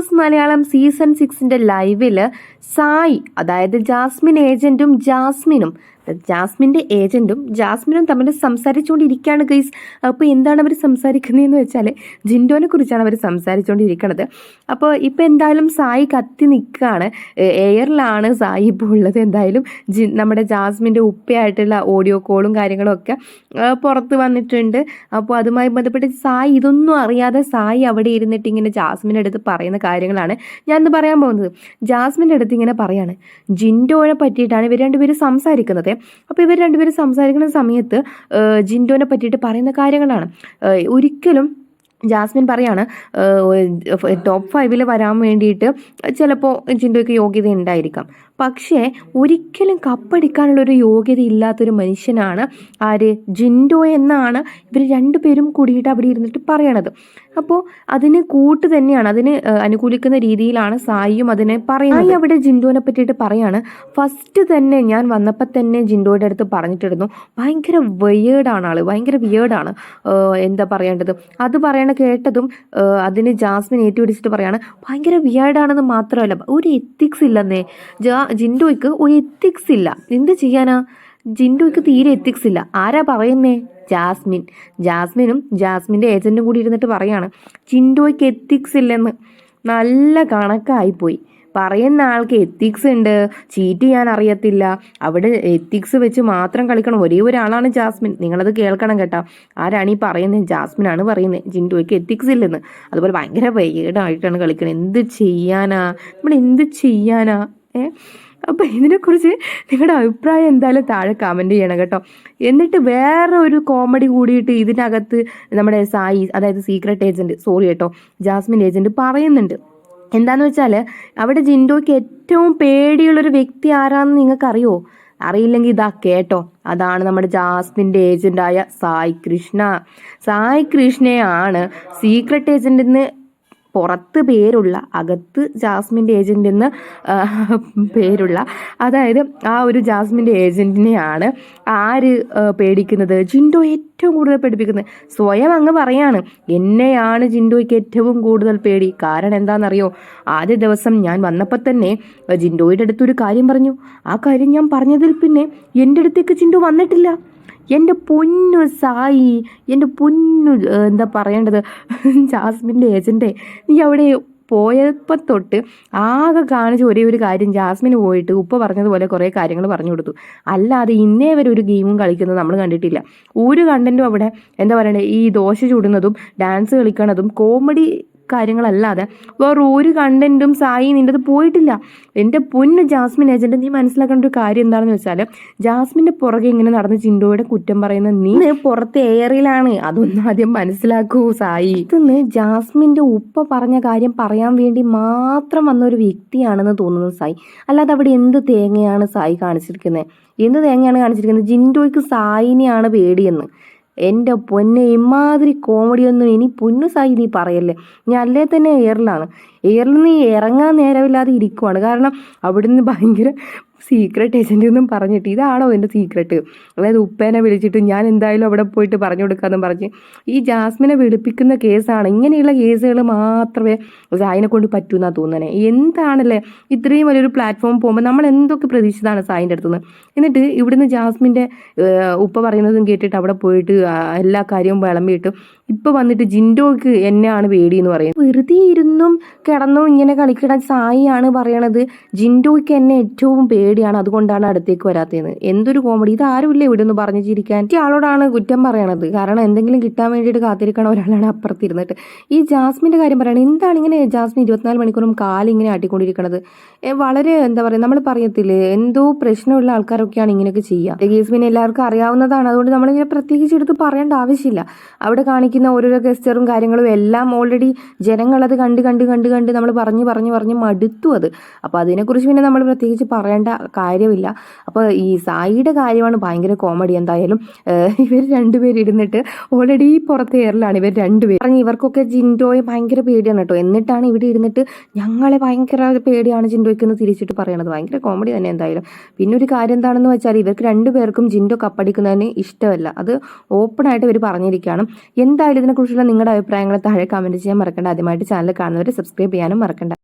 Boss Malayalam season സിക്സിന്റെ ലൈവിൽ സായി അതായത് Jasmine ഏജന്റും ജാസ്മിനും ജാസ്മിന്റെ ഏജന്റും ജാസ്മിനും തമ്മിൽ സംസാരിച്ചുകൊണ്ടിരിക്കുകയാണ് ഗൈസ്. അപ്പോൾ എന്താണ് അവർ സംസാരിക്കുന്നതെന്ന് വെച്ചാൽ ജിൻഡോനെ കുറിച്ചാണ് അവർ സംസാരിച്ചുകൊണ്ടിരിക്കുന്നത്. അപ്പോൾ ഇപ്പോൾ എന്തായാലും സായി കത്തി നിൽക്കുകയാണ്. എയറിലാണ് സായി ഇപ്പോൾ ഉള്ളത് എന്തായാലും. ജി നമ്മുടെ ജാസ്മിന്റെ ഉപ്പയായിട്ടുള്ള ഓഡിയോ കോളും കാര്യങ്ങളും ഒക്കെ പുറത്ത് വന്നിട്ടുണ്ട്. അപ്പോൾ അതുമായി ബന്ധപ്പെട്ട് സായി ഇതൊന്നും അറിയാതെ സായി അവിടെ ഇരുന്നിട്ട് ഇങ്ങനെ ജാസ്മിന്റെ അടുത്ത് പറയുന്ന കാര്യങ്ങളാണ് ഞാൻ ഇന്ന് പറയാൻ പോകുന്നത്. ജാസ്മിന്റെ അടുത്ത് ഇങ്ങനെ പറയാണ് ജിൻഡോനെ പറ്റിയിട്ടാണ് ഇവർ രണ്ടുപേരും സംസാരിക്കുന്നത്. അപ്പോൾ ഇവർ രണ്ടുപേരും സംസാരിക്കുന്ന സമയത്ത് ജിൻഡോനെ പറ്റിയിട്ട് പറയുന്ന കാര്യങ്ങളാണ്. ഒരിക്കലും ജാസ്മിൻ പറയാണ് ടോപ്പ് ഫൈവിൽ വരാൻ വേണ്ടിയിട്ട് ചിലപ്പോൾ ചിന്തയ്ക്ക് യോഗ്യത ഉണ്ടായിരിക്കാം പക്ഷേ ഒരിക്കലും കപ്പടിക്കാനുള്ള ഒരു യോഗ്യത ഇല്ലാത്തൊരു മനുഷ്യനാണ് ആര്? ജിൻഡോ എന്നാണ് ഇവർ രണ്ടുപേരും കൂടിയിട്ട് അവിടെ ഇരുന്നിട്ട് പറയണത്. അപ്പോൾ അതിന് കൂട്ട് തന്നെയാണ് അതിന് അനുകൂലിക്കുന്ന രീതിയിലാണ് സായിയും അതിനെ പറയുന്നത്. സായി അവിടെ ജിൻഡോനെ പറ്റിയിട്ട് പറയാണ് ഫസ്റ്റ് തന്നെ ഞാൻ വന്നപ്പോൾ തന്നെ ജിൻഡോയുടെ അടുത്ത് പറഞ്ഞിട്ടിരുന്നു. ഭയങ്കര വിയേർഡാണ് ആൾ ഭയങ്കര വിയേർഡാണ് എന്താ പറയേണ്ടത്? അത് പറയണ കേട്ടതും ഏഹ്, അതിന് ജാസ്മിൻ ഏറ്റു പിടിച്ചിട്ട് പറയാണ് ഭയങ്കര വിയാഡാണെന്ന് മാത്രമല്ല ഒരു എത്തിക്സ് ഇല്ലെന്നേ. ജാ ജിൻഡോയ്ക്ക് ഒരു എത്തിക്സ് ഇല്ല. എന്ത് ചെയ്യാനാ? ജിൻഡോയ്ക്ക് തീരെ എത്തിക്സ് ഇല്ല. ആരാ പറയുന്നേ? ജാസ്മിൻ. ജാസ്മിനും ജാസ്മിന്റെ ഏജന്റും കൂടി ഇരുന്നിട്ട് പറയാണ് ജിൻഡോയ്ക്ക് എത്തിക്സ് ഇല്ലെന്ന്. നല്ല കണക്കായിപ്പോയി. പറയുന്ന ആൾക്ക് എത്തിക്സ് ഉണ്ട്. ചീറ്റ് ചെയ്യാൻ അറിയത്തില്ല. അവിടെ എത്തിക്സ് വെച്ച് മാത്രം കളിക്കണം. ഒരേ ഒരാളാണ് ജാസ്മിൻ. നിങ്ങളത് കേൾക്കണം കേട്ടോ. ആരാണ് ഈ പറയുന്നത്? ജാസ്മിനാണ് പറയുന്നത്. ജിൻഡോയ്ക്ക് എത്തിക്സ് ഇല്ലെന്ന്. അതുപോലെ ഭയങ്കര വൈകിട്ടായിട്ടാണ് കളിക്കുന്നത് എന്ത് ചെയ്യാനാ? നമ്മൾ എന്ത് ചെയ്യാനാ? ഏ? അപ്പോൾ ഇതിനെക്കുറിച്ച് നിങ്ങളുടെ അഭിപ്രായം എന്തായാലും താഴെ കമന്റ് ചെയ്യണം കേട്ടോ. എന്നിട്ട് വേറെ ഒരു കോമഡി കൂടിയിട്ട് ഇതിനകത്ത് നമ്മുടെ സായി അതായത് സീക്രട്ട് ഏജന്റ് സോറി കേട്ടോ ജാസ്മിൻ ഏജന്റ് പറയുന്നുണ്ട്. എന്താന്ന് വെച്ചാൽ അവിടെ ജിൻഡോയ്ക്ക് ഏറ്റവും പേടിയുള്ളൊരു വ്യക്തി ആരാണെന്ന് നിങ്ങൾക്കറിയോ? അറിയില്ലെങ്കിൽ ഇതാ കേട്ടോ. അതാണ് നമ്മുടെ ജാസ്മിന്റെ ഏജന്റായ സായി കൃഷ്ണ. സായി കൃഷ്ണയാണ് സീക്രട്ട് ഏജന്റിന്ന് പുറത്ത് പേരുള്ള അകത്ത് ജാസ്മിന്റെ ഏജന്റ് എന്ന് പേരുള്ള അതായത് ആ ഒരു ജാസ്മിന്റെ ഏജന്റിനെയാണ് ആര് പേടിക്കുന്നത്? ജിൻഡോ ഏറ്റവും കൂടുതൽ പേടിപ്പിക്കുന്നത്. സ്വയം അങ്ങ് പറയാണ് എന്നെയാണ് ജിൻഡോയ്ക്ക് ഏറ്റവും കൂടുതൽ പേടി. കാരണം എന്താണെന്നറിയോ? ആദ്യ ദിവസം ഞാൻ വന്നപ്പോൾ തന്നെ ജിൻഡോയുടെ അടുത്തൊരു കാര്യം പറഞ്ഞു. ആ കാര്യം ഞാൻ പറഞ്ഞതിൽ പിന്നെ എന്റെ അടുത്തേക്ക് ജിൻഡോ വന്നിട്ടില്ല. എന്റെ പൊന്നു സായി എന്റെ പൊന്നു എന്താ പറയേണ്ടത്? ജാസ്മിന്റെ ഏജന്റേ നീ അവിടെ പോയപ്പോൾ തൊട്ട് ആകെ കാണിച്ച ഒരേ ഒരു കാര്യം ജാസ്മിന് പോയിട്ട് ഉപ്പ പറഞ്ഞതുപോലെ കുറേ കാര്യങ്ങൾ പറഞ്ഞു കൊടുത്തു. അല്ലാതെ ഇന്നേ വരെ ഒരു ഗെയിമും കളിക്കുന്നത് നമ്മൾ കണ്ടിട്ടില്ല. ഒരു കണ്ടന്റും അവിടെ എന്താ പറയണ്ടേ ഈ ദോശ ചൂടുന്നതും ഡാൻസ് കളിക്കണതും കോമഡി കാര്യങ്ങളല്ലാതെ വേറെ ഒരു കണ്ടന്റും സായി നിന്റെത് പോയിട്ടില്ല. എന്റെ പൊന്ന് ജാസ്മിൻ ഏജന്റ് നീ മനസ്സിലാക്കേണ്ട ഒരു കാര്യം എന്താണെന്ന് വെച്ചാൽ ജാസ്മിന്റെ പുറകെ ഇങ്ങനെ നടന്ന് ചിൻഡോയുടെ കുറ്റം പറയുന്ന നീ പുറത്ത് എയറിലാണ് അതൊന്നും ആദ്യം മനസ്സിലാക്കൂ സായി. ഇതെന്ന് ജാസ്മിന്റെ ഉപ്പ പറഞ്ഞ കാര്യം പറയാൻ വേണ്ടി മാത്രം വന്ന ഒരു വ്യക്തിയാണെന്ന് തോന്നുന്നു സായി. അല്ലാതെ അവിടെ എന്ത് തേങ്ങയാണ് സായി കാണിച്ചിരിക്കുന്നത്? എന്ത് തേങ്ങയാണ് കാണിച്ചിരിക്കുന്നത്? ജിൻഡോയ്ക്ക് സായിനെയാണ് പേടിയെന്ന്. എന്റെ പൊന്നെ ഇമാതിരി കോമഡിയൊന്നും ഇനി പൊന്നു സായി നീ പറയല്ലേ? ഞാൻ അല്ലേ തന്നെ എയറിലാണ് എയറിൽ നീ ഇറങ്ങാൻ നേരമില്ലാതെ ഇരിക്കുവാണ്. കാരണം അവിടുന്ന് ഭയങ്കര സീക്രട്ട് ഏജന്റ് ഒന്നും പറഞ്ഞിട്ട് ഇതാണോ എന്റെ സീക്രട്ട് അതായത് ഉപ്പേനെ വിളിച്ചിട്ട് ഞാൻ എന്തായാലും അവിടെ പോയിട്ട് പറഞ്ഞു കൊടുക്കാമെന്നും പറഞ്ഞ് ഈ ജാസ്മിനെ വിളിപ്പിക്കുന്ന കേസാണ്. ഇങ്ങനെയുള്ള കേസുകൾ മാത്രമേ സായിനെ കൊണ്ട് പറ്റൂ എന്നാണ് തോന്നുന്നത് എന്താണല്ലേ ഇത്രയും വലിയൊരു പ്ലാറ്റ്ഫോം പോകുമ്പോൾ നമ്മൾ എന്തൊക്കെ പ്രതീക്ഷിച്ചതാണ് സായിന്റെ അടുത്തുനിന്ന്? എന്നിട്ട് ഇവിടുന്ന് ജാസ്മിന്റെ ഉപ്പ പറയുന്നതും കേട്ടിട്ട് അവിടെ പോയിട്ട് എല്ലാ കാര്യവും വിളമ്പിയിട്ട് ഇപ്പം വന്നിട്ട് ജിൻഡോക്ക് എന്നെയാണ് പേടി എന്ന് പറയുന്നത്. വെറുതെ ഇരുന്നും കിടന്നും ഇങ്ങനെ കളിക്കണ സായിയാണ് പറയണത്. ജിൻഡോയ്ക്ക് എന്നെ ഏറ്റവും പേടിയാണ് അതുകൊണ്ടാണ് അടുത്തേക്ക് വരാത്തതെന്ന്. എന്തൊരു കോമഡി ഇത് ആരുമില്ല ഇവിടെ ഒന്ന് പറഞ്ഞു ചിരിക്കാൻ. ആളോടാണ് കുറ്റം പറയണത്. കാരണം എന്തെങ്കിലും കിട്ടാൻ വേണ്ടിയിട്ട് കാത്തിരിക്കണ ഒരാളാണ് അപ്പുറത്തിരുന്നിട്ട്. ഈ ജാസ്മിന്റെ കാര്യം പറയണത് എന്താണ് ഇങ്ങനെ ജാസ്മിൻ ഇരുപത്തിനാല് മണിക്കൂറും കാലിങ്ങനെ ആട്ടിക്കൊണ്ടിരിക്കണത്? വളരെ എന്താ പറയുക നമ്മൾ പറയത്തില്ലേ എന്തോ പ്രശ്നമുള്ള ആൾക്കാരൊക്കെയാണ് ഇങ്ങനെയൊക്കെ ചെയ്യുക. പിന്നെ എല്ലാവർക്കും അറിയാവുന്നതാണ്. അതുകൊണ്ട് നമ്മളിങ്ങനെ പ്രത്യേകിച്ച് എടുത്ത് പറയേണ്ട ആവശ്യമില്ല. അവിടെ കാണിക്കുന്ന ഓരോരോ ഗസ്റ്ററും കാര്യങ്ങളും എല്ലാം ഓൾറെഡി ജനങ്ങളത് കണ്ട് കണ്ട് കണ്ട് കണ്ട് നമ്മൾ പറഞ്ഞു പറഞ്ഞു പറഞ്ഞ് മടുത്തു അത്. അപ്പോൾ അതിനെക്കുറിച്ച് പിന്നെ നമ്മൾ പ്രത്യേകിച്ച് പറയേണ്ട കാര്യമില്ല. അപ്പോൾ ഈ സായിയുടെ കാര്യമാണ് ഭയങ്കര കോമഡി എന്തായാലും ഇവർ രണ്ടുപേരും ഇരുന്നിട്ട് ഓൾറെഡി പുറത്ത് എയറിലാണ് ഇവർ രണ്ടുപേരും. പറഞ്ഞ് ഇവർക്കൊക്കെ ജിൻഡോയെ ഭയങ്കര പേടിയാണ് കേട്ടോ. എന്നിട്ടാണ് ഇവിടെ ഇരുന്നിട്ട് ഞങ്ങളെ ഭയങ്കര പേടിയാണ് ജിൻഡോയ്ക്ക് എന്ന് തിരിച്ചിട്ട് പറയണത്. ഭയങ്കര കോമഡി തന്നെ എന്തായാലും. പിന്നെ ഒരു കാര്യം എന്താണെന്ന് വെച്ചാൽ ഇവർക്ക് രണ്ടുപേർക്കും ജിൻഡോ കപ്പടിക്കുന്നതിന് ഇഷ്ടമല്ല. അത് ഓപ്പണായിട്ട് ഇവർ പറഞ്ഞിരിക്കുകയാണ്. എന്തായാലും ഇതിനെക്കുറിച്ചുള്ള നിങ്ങളുടെ അഭിപ്രായങ്ങൾ താഴെ കമന്റ് ചെയ്യാൻ മറക്കണ്ട. ആദ്യമായിട്ട് ചാനൽ കാണുന്നവർ സബ്സ്ക്രൈബ് ചെയ്യാനും മറക്കണ്ട.